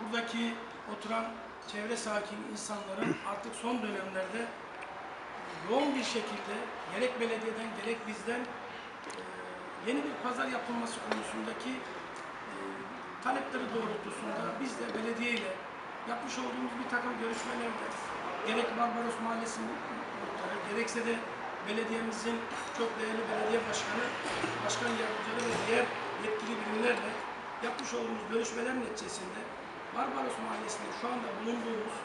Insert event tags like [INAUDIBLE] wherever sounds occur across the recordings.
Buradaki oturan çevre sakin insanların [CLEARS THROAT] artık son dönemlerde yoğun bir şekilde gerek belediyeden gerek bizden yeni bir pazar yapılması konusundaki talepleri doğrultusunda biz de belediye ile yapmış olduğumuz bir takım görüşmelerde gerek Barbaros Mahallesi'nin muhtarı gerekse de belediyemizin çok değerli belediye başkanı, yapmış olduğumuz görüşmeler neticesinde Barbaros Mahallesi'nde şu anda bulunduğumuz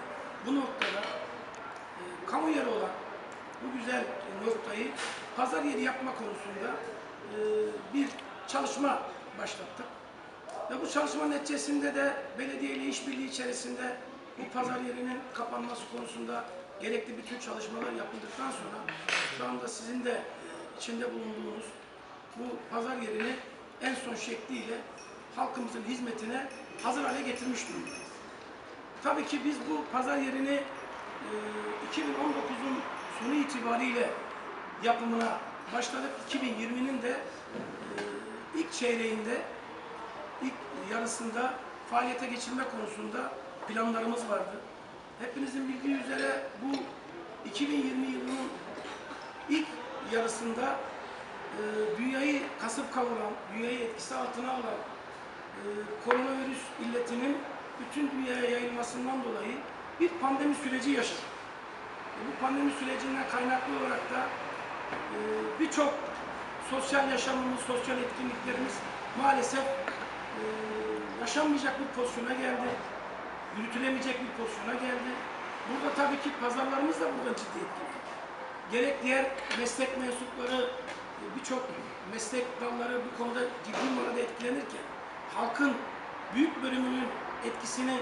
bu noktada e, kamu yeri olan bu güzel noktayı pazar yeri yapma konusunda e, bir çalışma başlattık. Ve bu çalışma neticesinde de belediye ile işbirliği içerisinde bu pazar yerinin kapanması konusunda gerekli bütün çalışmalar yapıldıktan sonra şu anda sizin de içinde bulunduğunuz bu pazar yerini en son şekliyle halkımızın hizmetine hazır hale getirmiş durumdayız. Tabii ki biz bu pazar yerini e, 2019'un sonu itibariyle yapımına başladık. 2020'nin de e, ilk çeyreğinde, ilk yarısında faaliyete geçirme konusunda planlarımız vardı. Hepinizin bildiği üzere bu 2020 yılının ilk yarısında e, dünyayı kasıp kavuran, dünyayı etkisi altına alan e, koronavirüs illetinin bütün dünyaya yayılmasından dolayı bir pandemi süreci yaşadık. E, bu pandemi sürecinden kaynaklı olarak da e, birçok sosyal yaşamımız, sosyal etkinliklerimiz maalesef e, yaşanmayacak bir pozisyona geldi. Yürütülemeyecek bir pozisyona geldi. Burada tabii ki pazarlarımız da burada ciddi etkiledi. Gerek diğer meslek mensupları, e, birçok meslek dalları bu konuda ciddi manada etkilenirken halkın büyük bölümünün etkisini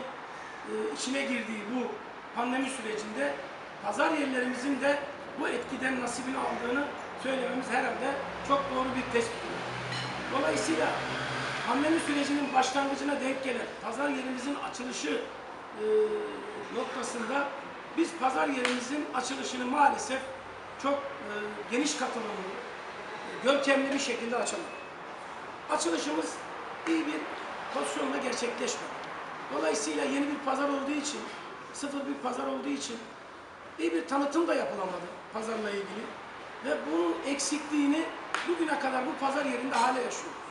e, içine girdiği bu pandemi sürecinde pazar yerlerimizin de bu etkiden nasibini aldığını söylememiz herhalde çok doğru bir tespit. Dolayısıyla pandemi sürecinin başlangıcına denk gelen pazar yerimizin açılışı e, noktasında biz pazar yerimizin açılışını maalesef çok e, geniş katılımlı, e, görkemli bir şekilde açamadık. Açılışımız iyi bir pozisyonda gerçekleşmedi. Dolayısıyla yeni bir pazar olduğu için, sıfır bir pazar olduğu için iyi bir tanıtım da yapılamadı pazarla ilgili. Ve bunun eksikliğini bugüne kadar bu pazar yerinde hala yaşıyoruz.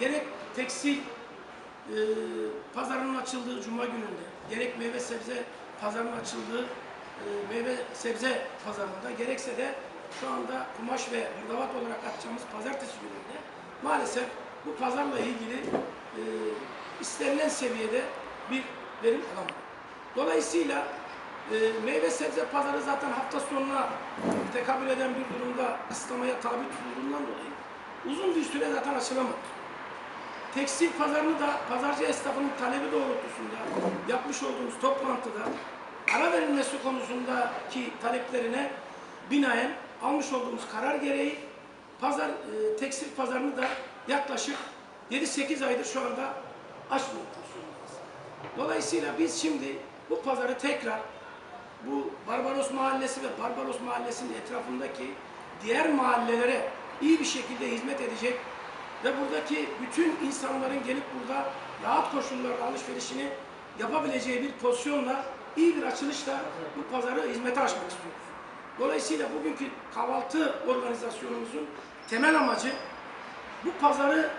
Gerek tekstil e, pazarının açıldığı cuma gününde, gerek meyve sebze pazarının açıldığı e, meyve sebze pazarında, gerekse de şu anda kumaş ve hırdavat olarak açacağımız pazartesi gününde maalesef bu pazarla ilgili e, istenilen seviyede bir verim alamadık. Dolayısıyla e, meyve sebze pazarı zaten hafta sonuna tekabül eden bir durumda kısıtlamaya tabi tutulduğundan dolayı uzun bir süre zaten açılamadı. Tekstil pazarını da pazarcı esnafının talebi doğrultusunda yapmış olduğumuz toplantıda ara verilmesi konusundaki taleplerine binaen almış olduğumuz karar gereği pazar e, tekstil pazarını da yaklaşık 7-8 aydır şu anda açmıyor pozisyondayız. Dolayısıyla biz şimdi bu pazarı tekrar bu Barbaros Mahallesi ve Barbaros Mahallesi'nin etrafındaki diğer mahallelere iyi bir şekilde hizmet edecek ve buradaki bütün insanların gelip burada rahat koşullarda alışverişini yapabileceği bir pozisyonla iyi bir açılışla bu pazarı hizmete açmak istiyoruz. Dolayısıyla bugünkü kahvaltı organizasyonumuzun temel amacı bu pazarı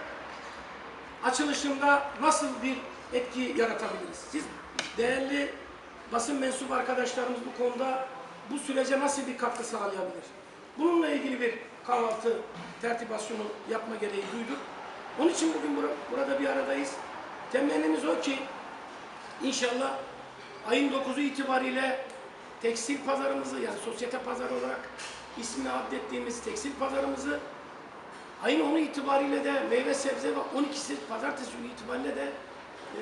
açılışında nasıl bir etki yaratabiliriz? Siz değerli basın mensup arkadaşlarımız bu konuda bu sürece nasıl bir katkı sağlayabilir? Bununla ilgili bir kahvaltı tertibasyonu yapma gereği duyduk. Onun için bugün bura- burada bir aradayız. Temennimiz o ki inşallah ayın 9'u itibariyle tekstil pazarımızı yani sosyete pazarı olarak ismini addettiğimiz tekstil pazarımızı ayın 10'u itibariyle de meyve sebze ve 12'si pazartesi günü itibariyle de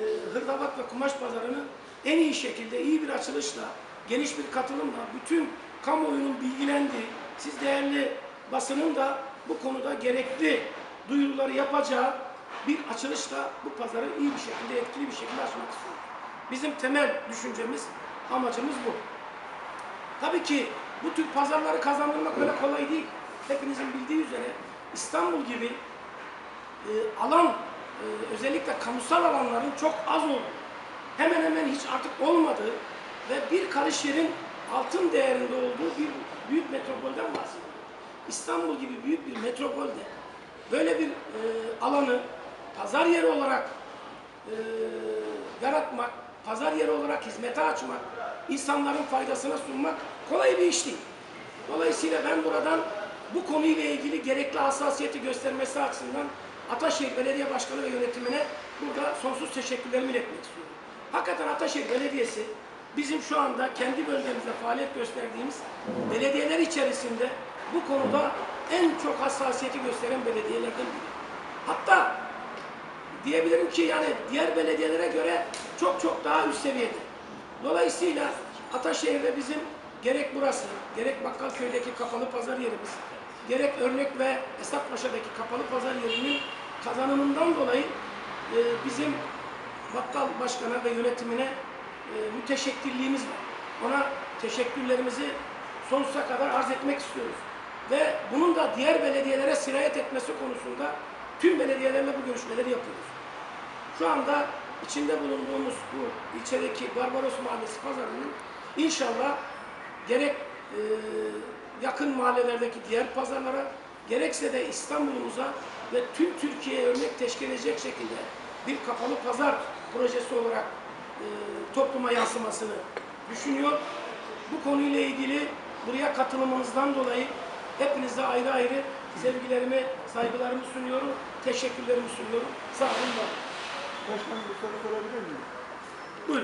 e, hırdavat ve kumaş pazarını en iyi şekilde iyi bir açılışla geniş bir katılımla bütün kamuoyunun bilgilendiği siz değerli basının da bu konuda gerekli duyuruları yapacağı bir açılışla bu pazarı iyi bir şekilde etkili bir şekilde açmak istiyoruz. Bizim temel düşüncemiz amacımız bu. Tabii ki bu tür pazarları kazandırmak öyle kolay değil. Hepinizin bildiği üzere İstanbul gibi e, alan özellikle kamusal alanların çok az olduğu, hemen hemen hiç artık olmadığı ve bir karış yerin altın değerinde olduğu bir büyük metropolden bahsediyoruz. İstanbul gibi büyük bir metropolde böyle bir e, alanı pazar yeri olarak e, yaratmak, pazar yeri olarak hizmete açmak, insanların faydasına sunmak kolay bir iş değil. Dolayısıyla ben buradan bu konuyla ilgili gerekli hassasiyeti göstermesi açısından Ataşehir Belediye Başkanı ve yönetimine burada sonsuz teşekkürlerimi iletmek istiyorum. Hakikaten Ataşehir Belediyesi bizim şu anda kendi bölgemizde faaliyet gösterdiğimiz belediyeler içerisinde bu konuda en çok hassasiyeti gösteren belediyelerden biri. Hatta diyebilirim ki yani diğer belediyelere göre çok çok daha üst seviyede. Dolayısıyla Ataşehir'de bizim gerek burası, gerek Bakkalköy'deki kapalı pazar yerimiz, gerek Örnek ve Esatpaşa'daki kapalı pazar yerinin kazanımından dolayı e, bizim bakkal başkana ve yönetimine e, müteşekkirliğimiz var. Ona teşekkürlerimizi sonsuza kadar arz etmek istiyoruz. Ve bunun da diğer belediyelere sirayet etmesi konusunda tüm belediyelerle bu görüşmeleri yapıyoruz. Şu anda içinde bulunduğumuz bu ilçedeki Barbaros Mahallesi pazarının inşallah gerek e, yakın mahallelerdeki diğer pazarlara gerekse de İstanbul'umuza ve tüm Türkiye'ye örnek teşkil edecek şekilde bir kapalı pazar projesi olarak e, topluma yansımasını düşünüyor. Bu konuyla ilgili buraya katılımınızdan dolayı hepinize ayrı ayrı sevgilerimi, saygılarımı sunuyorum. Teşekkürlerimi sunuyorum. Sağ olun. Başkanım bir soru sorabilir miyim?